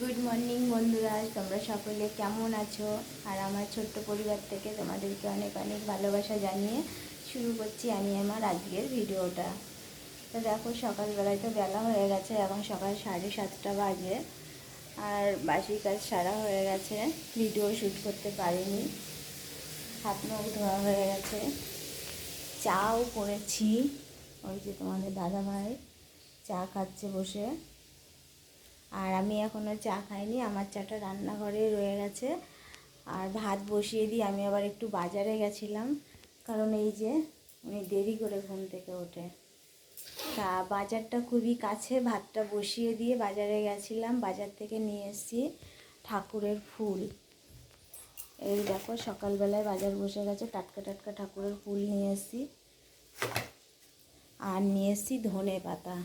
Good morning বন্ধুরা। তোমরা সকলে কেমন আছো? আর আমার ছোট্ট পরিবার থেকে তোমাদেরকে অনেক অনেক ভালোবাসা জানিয়ে শুরু করছি আমি আমার আজকের ভিডিওটা। তো দেখো, সকালবেলায় তো বেলা হয়ে গেছে, এখন সকাল সাড়ে সাতটা বাজে। আর বাসি কাজ সারা হয়ে গেছে, ভিডিও শ্যুট করতে পারিনি। হাত মুখ ধোয়া হয়ে গেছে। চাও করেছি। ওই যে তোমাদের দাদা ভাই চা খাচ্ছে বসে। আর আমি এখনও চা খাইনি, আমার চাটা রান্নাঘরে রয়ে গেছে। আর ভাত বসিয়ে দিয়ে আমি আবার একটু বাজারে গেছিলাম, কারণ এই যে উনি দেরি করে ঘুম থেকে ওঠে। তা বাজারটা খুবই কাছে, ভাতটা বসিয়ে দিয়ে বাজারে গেছিলাম, বাজার থেকে নিয়ে এসেছি ঠাকুরের ফুল। এই দেখো, সকালবেলায় বাজার বসে গেছে, টাটকা টাটকা ঠাকুরের ফুল নিয়ে এসেছি। আর নিয়ে এসেছি ধনে পাতা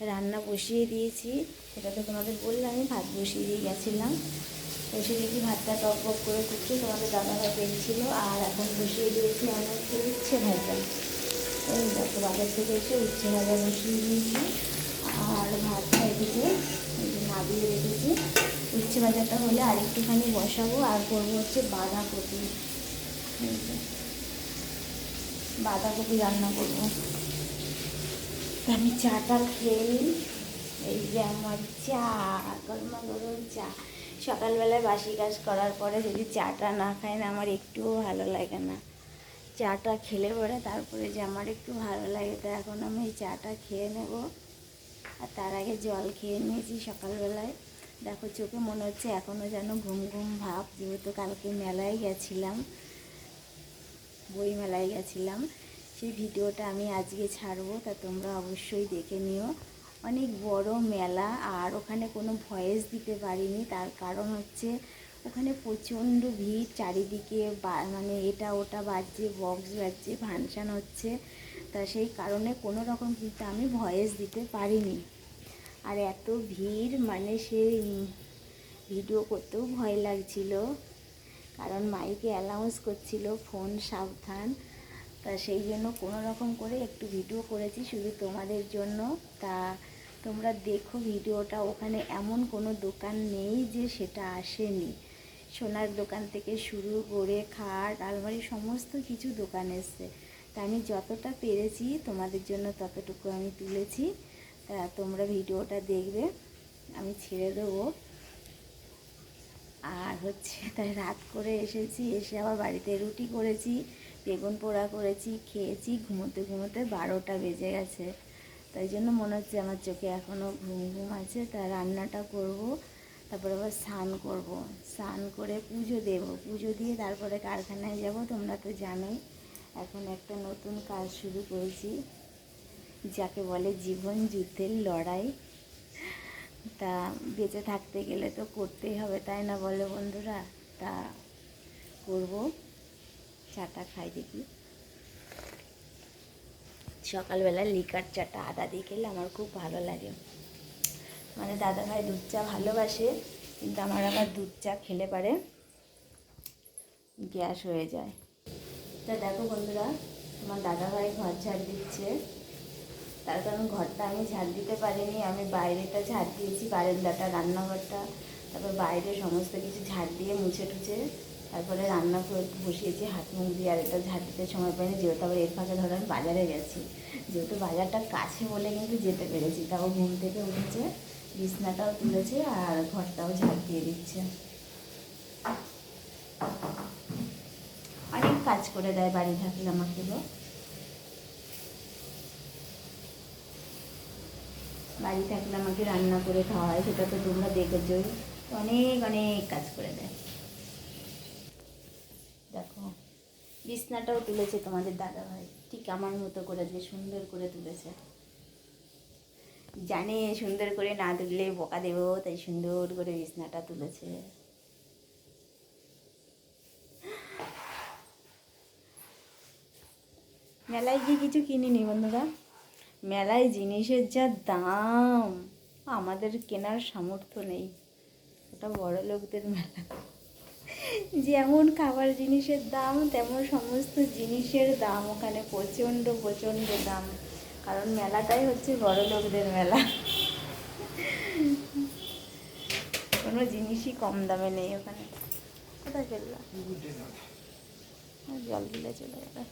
রান্না বসিয়ে দিয়েছি। সেটা তো তোমাদের বললাম, আমি ভাত বসিয়ে দিয়ে গেছিলাম। বসে দেখি ভাতটা টক বক করে ফুটছে তোমাদের দাদাভাই পেয়েছিল, আর এখন বসিয়ে দিয়েছি আমার উচ্ছে ভাজা। এই দেখো, বাজার থেকে এসে উচ্ছে ভাজা বসিয়ে দিয়েছি। আর ভাতটা এদিকে নাবিয়ে রেখেছি। উচ্ছে ভাজাটা হলে আর একটুখানি বসাবো, আর করব হচ্ছে বাঁধাকপি। বাঁধাকপি রান্না করব। আমি চাটা খেয়ে এই যে আমার চা, গরমা গরম চা। সকালবেলায় বাসি কাজ করার পরে যদি চাটা না খাই না, আমার একটুও ভালো লাগে না। চাটা খেলে পরে তারপরে যে আমার একটু ভালো লাগে, তো এখন আমি এই চাটা খেয়ে নেব। আর তার আগে জল খেয়ে নিয়েছি সকালবেলায়। দেখো চোখে মনে হচ্ছে এখনও যেন ঘুম ঘুম ভাব, যেহেতু কালকে মেলায় গেছিলাম বই মেলায় গেছিলাম। সেই ভিডিওটা আমি আজকে ছাড়বো, তা তোমরা অবশ্যই দেখে নিও। অনেক বড় মেলা, আর ওখানে কোনো ভয়েস দিতে পারিনি, তার কারণ হচ্ছে ওখানে প্রচণ্ড ভিড়, চারিদিকে মানে এটা ওটা বাজছে, বক্স বাজছে, ফাংশান হচ্ছে, তা সেই কারণে কোনো রকম কিন্তু আমি ভয়েস দিতে পারিনি। আর এত ভিড় মানে সেই ভিডিও করতেও ভয় লাগছিল, কারণ মাইকে অ্যালাউন্স করছিল, ফোন সাবধান। তা সেই জন্য কোনো রকম করে একটু ভিডিও করেছি শুধু তোমাদের জন্য। তা তোমরা দেখো ভিডিওটা ওখানে এমন কোনো দোকান নেই যে সেটা আসেনি। সোনার দোকান থেকে শুরু করে খাট, আলমারি, সমস্ত কিছু দোকান এসছে। তা আমি যতটা পেরেছি তোমাদের জন্য ততটুকু আমি তুলেছি। তা তোমরা ভিডিওটা দেখবে, আমি ছেড়ে দেবো। আর হচ্ছে তাই রাত করে এসেছি, এসে আবার বাড়িতে রুটি করেছি। বেগুন পোড়া করেছি, খেয়েছি, ঘুমোতে ঘুমোতে বারোটা বেজে গেছে। তাই জন্য মনে হচ্ছে আমার চোখে এখনও ঘুম ঘুম আছে। তা রান্নাটা করব, তারপরে আবার স্নান করব। স্নান করে পুজো দেব। পুজো দিয়ে তারপরে কারখানায় যাব, তোমরা তো জানোই। এখন একটা নতুন কাজ শুরু করেছি, যাকে বলে জীবন যুদ্ধের লড়াই। তা বেঁচে থাকতে গেলে তো করতেই হবে, তাই না বলে বন্ধুরা? তা করব। চাটা খাই দেখি। সকালবেলা লিকার চাটা আদা দিয়ে খেলে আমার খুব ভালো লাগে। মানে দাদাভাই দুধ চা ভালোবাসে, কিন্তু আমার আবার দুধ চা খেলে পারে গ্যাস হয়ে যায়। তা দেখো বন্ধুরা আমার দাদা ভাই ঘর ঝাড় দিচ্ছে। তার কারণ ঘরটা আমি ঝাড় দিতে পারিনি, আমি বাইরেটা ঝাড় দিয়েছি, বারান্দাটা, রান্নাঘরটা। তারপর বাইরে সমস্ত কিছু ঝাড় দিয়ে মুছে টুছে তারপরে রান্না করে বসিয়েছি হাত মুখ দিয়ে, আর এটা ঝাড় দিতে সময় পাইনি যেহেতু আবার এর ফাঁকে ধরো আমি বাজারে গেছি। যেহেতু বাজারটা কাছে বলে কিন্তু যেতে পেরেছি, তাও ঘুম থেকে উঠেছে, বিছনাটাও তুলেছে আর ঘরটাও ঝাড় দিয়ে দিচ্ছে। অনেক কাজ করে দেয় বাড়ি থাকলে আমাকে গো বাড়ি থাকলে আমাকে রান্না করে খাওয়া হয় সেটা তো তোমরা দেখেছই। অনেক অনেক কাজ করে দেয় দেখো বিছনাটাও তুলেছে তোমাদের দাদা ভাই ঠিক আমার মতো করে যে সুন্দর করে তুলেছে। জানে সুন্দর করে না তুললে বোকা দেবো, তাই সুন্দর করে বিছনাটা তুলেছে। মেলায় গিয়ে কিছু কিনিনি বন্ধুরা? মেলায় জিনিসের যা দাম, আমাদের কেনার সামর্থ্য নেই। ওটা বড় লোকদের মেলা। যেমন খাবার জিনিসের দাম, তেমন সমস্ত জিনিসের দাম। ওখানে প্রচণ্ড প্রচণ্ড দাম। কারণ মেলাটাই হচ্ছে বড় লোকদের মেলা। কোনো জিনিসই কম দামে নেই ওখানে। কোথায় ফেললাম? জল দিলে চলে যাবে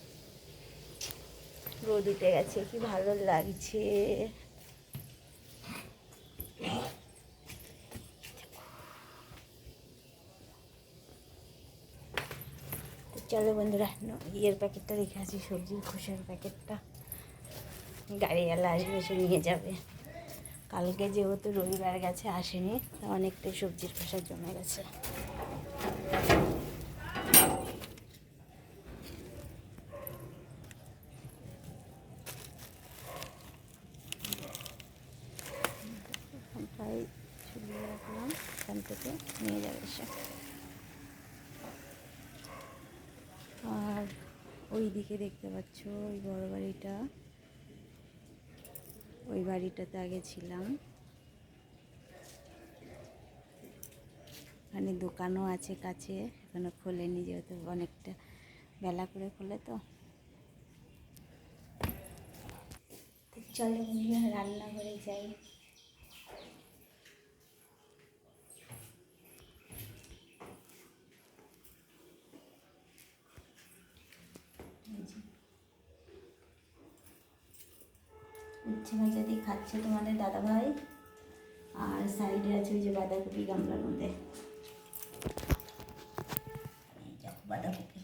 রোদ উঠে গেছে, কি ভালো লাগছে তো চলো বন্ধুরা ইয়ের প্যাকেটটা রেখে আছি সবজির খোসার প্যাকেটটা। গাড়িওয়ালা আসবে এসে নিয়ে যাবে। কালকে যেহেতু রবিবার গেছে, আসেনি অনেকটাই সবজির খোসা জমে গেছে। প্রায় রাখলাম এখান থেকে নিয়ে যাবে সে আর ওই দিকে দেখতে পাচ্ছ, ওই বড় বাড়িটা। ওই বাড়িটাতে আগে ছিলাম। ওখানে দোকানও আছে কাছে, এখনও খোলেনি যেহেতু অনেকটা বেলা করে খোলে তো। চলো রান্নাঘরে যাই উচ্ছে ভাজা দিয়ে খাচ্ছে তোমাদের দাদা ভাই আর সাইডে আছে ওই যে বাঁধাকপি গামলার মধ্যে। বাঁধাকপি।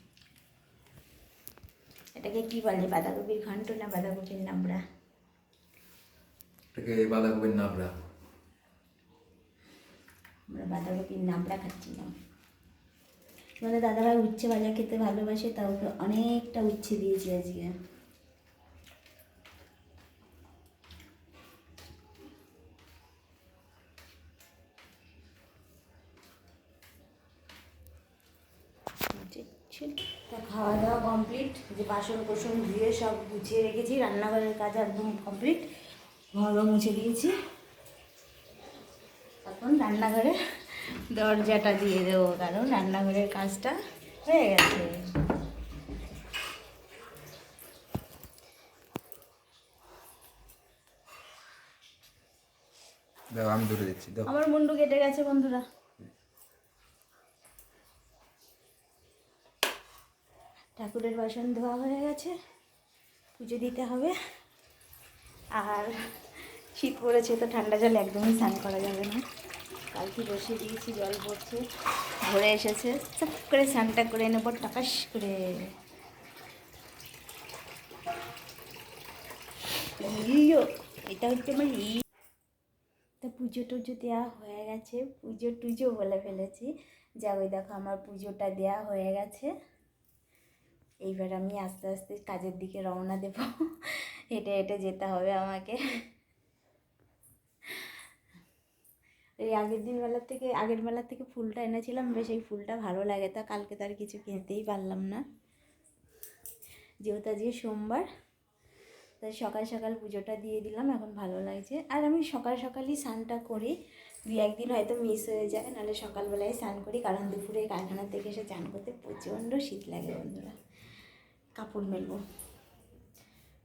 এটাকে কি বলে বাঁধাকপির ঘন্ট না বাঁধাকপির নামড়া? এটাকে বাঁধাকপির নাবড়া আমরা বাঁধাকপির নামড়া খাচ্ছিলাম তোমাদের দাদাভাই উচ্ছে ভাজা খেতে ভালোবাসে তাও অনেকটা উচ্ছে দিয়েছি আজকে। যে বাসন কোসন ধুয়ে সব গুছিয়ে রেখেছি রান্নাঘরের কাজ একদম কমপ্লিট ঘরও মুছে দিয়েছি। এখন রান্নাঘরে দরজাটা দিয়ে দেবো কারণ রান্নাঘরের কাজটা হয়ে গেছে। দাও আমি ধরে দিচ্ছি আমার মুন্ডু কেটে গেছে বন্ধুরা। ঠাকুরের বাসন ধোয়া হয়ে গেছে, পুজো দিতে হবে। আর শীত পড়েছে তো ঠান্ডা জল একদমই স্নান করা যাবে না। কালকে বসে দিয়েছি, জল পড়ছে, ভরে এসেছে। সব করে স্নানটা করে নেব টাকাস করে। এটা হচ্ছে আমার ই। তো পুজো টুজো দেওয়া হয়ে গেছে, পুজো টুজো বলে ফেলেছি। যা ওই দেখো আমার পুজোটা দেওয়া হয়ে গেছে। এইবার আমি আস্তে আস্তে কাজের দিকে রওনা দেব। হেঁটে হেঁটে যেতে হবে আমাকে। এই আগের দিন বেলার থেকে, আগের বেলার থেকে ফুলটা এনেছিলাম, বেশ এই ফুলটা ভালো লাগে। তা কালকে তার কিছু কিনতেই পারলাম না। যেহেতু আজকে সোমবার, তাই সকাল সকাল পুজোটা দিয়ে দিলাম, এখন ভালো লাগছে। আর আমি সকাল সকালই স্নানটা করি। দু একদিন হয়তো মিস হয়ে যায়, নাহলে সকালবেলায় স্নান করি, কারণ দুপুরে কারখানা থেকে এসে স্নান করতে প্রচণ্ড শীত লাগে বন্ধুরা। কাপড় মেলবো।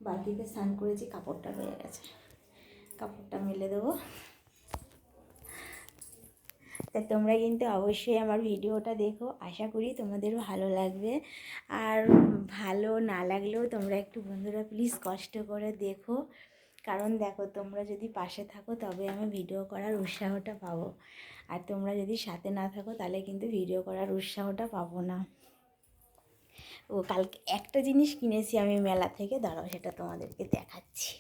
বালতিতে স্নান করেছি কাপড়টা রয়ে গেছে। কাপড়টা মেলে দেবো। তা তোমরা কিন্তু অবশ্যই আমার ভিডিওটা দেখো। আশা করি তোমাদের ভালো লাগবে। আর ভালো না লাগলেও তোমরা একটু বন্ধুরা প্লিজ কষ্ট করে দেখো। কারণ দেখো, তোমরা যদি পাশে থাকো, তবে আমি ভিডিও করার উৎসাহটা পাবো। আর তোমরা যদি সাথে না থাকো, তাহলে কিন্তু ভিডিও করার উৎসাহটা পাবো না। ও কালকে একটা জিনিস কিনেছি আমি মেলা থেকে, দাঁড়াও সেটা তোমাদেরকে দেখাচ্ছি।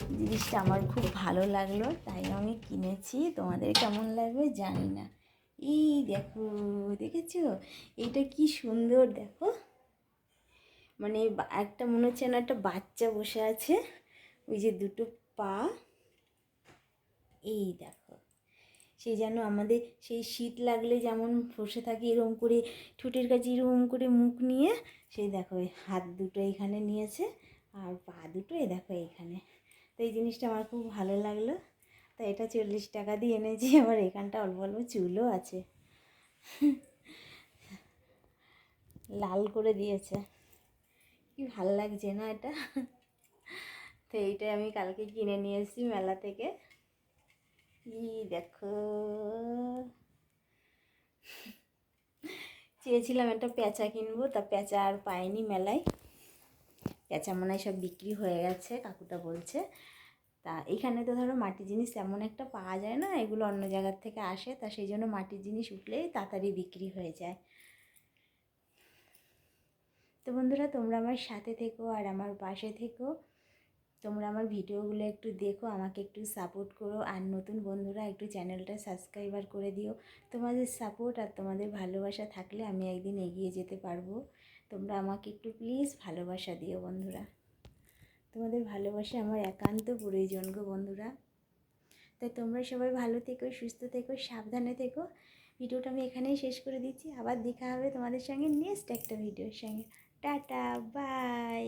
জিনিসটা আমার খুব ভালো লাগল, তাই আমি কিনেছি। তোমাদের কেমন লাগবে জানি না। এই দেখো, দেখেছ? এইটা কি সুন্দর, দেখো। মানে একটা মনে হচ্ছে না একটা বাচ্চা বসে আছে, ওই যে দুটো পা। এই দেখো। সেই যেন আমাদের সেই শীত লাগলে যেমন বসে থাকি এরকম করে ঠোঁটের কাছে এরকম করে মুখ নিয়ে, সেই দেখো হাত দুটো এখানে নিয়েছে আর পা দুটো এ দেখো এইখানে তো এই জিনিসটা আমার খুব ভালো লাগল। তো এটা চল্লিশ টাকা দিয়ে এনেছি, আবার এখানটা অল্প অল্প চুলও আছে। লাল করে দিয়েছে। কি ভালো লাগছে না এটা? তো এইটাই আমি কালকে কিনে নিয়ে এসেছি মেলা থেকে। দেখো? চেয়েছিলাম একটা পেঁচা কিনবো, তা পেঁচা আর পাইনি মেলায়। পেঁচা মনে হয় সব বিক্রি হয়ে গেছে, কাকুটা বলছে। তা এখানে তো ধরো মাটির জিনিস তেমন একটা পাওয়া যায় না, এগুলো অন্য জায়গার থেকে আসে, তা সেই জন্য মাটির জিনিস উঠলেই তাড়াতাড়ি বিক্রি হয়ে যায়। তো বন্ধুরা, তোমরা আমার সাথে থেকো আর আমার পাশে থেকো। তোমরা আমার ভিডিওগুলো একটু দেখো, আমাকে একটু সাপোর্ট করো। আর নতুন বন্ধুরা একটু চ্যানেলটা সাবস্ক্রাইবার করে দিও। তোমাদের সাপোর্ট আর তোমাদের ভালোবাসা থাকলে আমি একদিন এগিয়ে যেতে পারব। তোমরা আমাকে একটু প্লিজ ভালোবাসা দিও বন্ধুরা। তোমাদের ভালোবাসা আমার একান্ত প্রয়োজন গো বন্ধুরা। তাই তোমরা সবাই ভালো থেকো, সুস্থ থেকো, সাবধানে থেকো। ভিডিওটা আমি এখানেই শেষ করে দিচ্ছি। আবার দেখা হবে তোমাদের সঙ্গে নেক্সট একটা ভিডিওর সঙ্গে। Tata bye